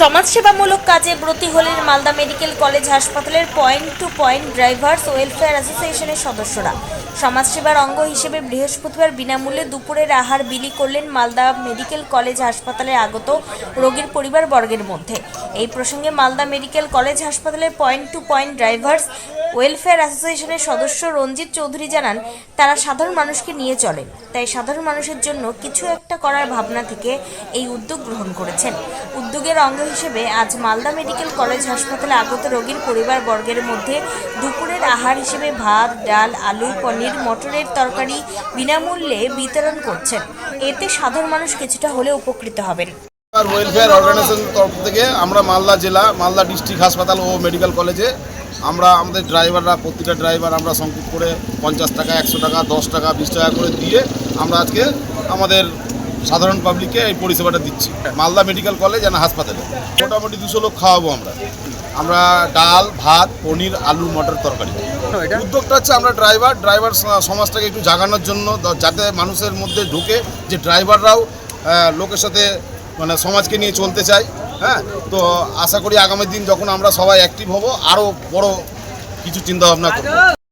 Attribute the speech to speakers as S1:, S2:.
S1: সমাজসেবামূলক কাজে ব্রতী হলেন মালদা মেডিকেল কলেজ হাসপাতালের point to point drivers welfare অ্যাসোসিয়েশনের সদস্যরা। সমাজসেবার অঙ্গ হিসেবে বৃহস্পতিবার বিনামূল্যে দুপুরের আহার বিলি করলেন মালদা মেডিকেল কলেজ হাসপাতালে আগত রোগীর পরিবার বর্গের মধ্যে। এই প্রসঙ্গে মালদা মেডিকেল কলেজ হাসপাতালের point to point drivers welfare অ্যাসোসিয়েশনের সদস্য রঞ্জিত চৌধুরী জানান, তারা সাধারণ মানুষকে নিয়ে চলেন। তাই সাধারণ মানুষের জন্য কিছু একটা করার ভাবনা থেকে এই উদ্যোগ গ্রহণ করেছেন। উদ্যোগের অঙ্গ হিসেবে আজ মালদা মেডিকেল কলেজ হাসপাতালে আগত রোগীর পরিবার বর্গের মধ্যে দুপুরের আহার হিসেবে ভাত, ডাল, আলু, পনির, মটরের তরকারি বিনামূল্যে বিতরণ করছেন। এতে সাধারণ মানুষ কিছুটা হলে উপকৃত হবেন।
S2: ওয়েলফেয়ার অর্গানাইজেশন তরফ থেকে আমরা মালদা জেলা মালদা ডিস্ট্রিক্ট হাসপাতাল ও মেডিকেল কলেজে আমরা আমাদের ড্রাইভাররা প্রতিটা ড্রাইভার আমরা সংযুক্ত করে পঞ্চাশ টাকা একশো টাকা দশ টাকা বিশ টাকা করে দিয়ে আমরা আজকে আমাদের সাধারণ পাবলিককে এই পরিষেবাটা দিচ্ছি। মালদা মেডিকেল কলেজ অ্যান্ড হাসপাতালে। মোটামুটি দুশো লোক খাওয়াবো আমরা। আমরা ডাল ভাত পনির আলু মটর তরকারি। উদ্যোগটা হচ্ছে আমরা ড্রাইভার ড্রাইভার সমাজটাকে একটু জাগানোর জন্য যাতে মানুষের মধ্যে ঢুকে যে ড্রাইভাররাও লোকের সাথে মানে সমাজকে নিয়ে চলতে চাই হ্যাঁ? তো আশা করি আগামী দিন যখন আমরা সবাই অ্যাক্টিভ হব আরও বড় কিছু চিন্তাভাবনা করব।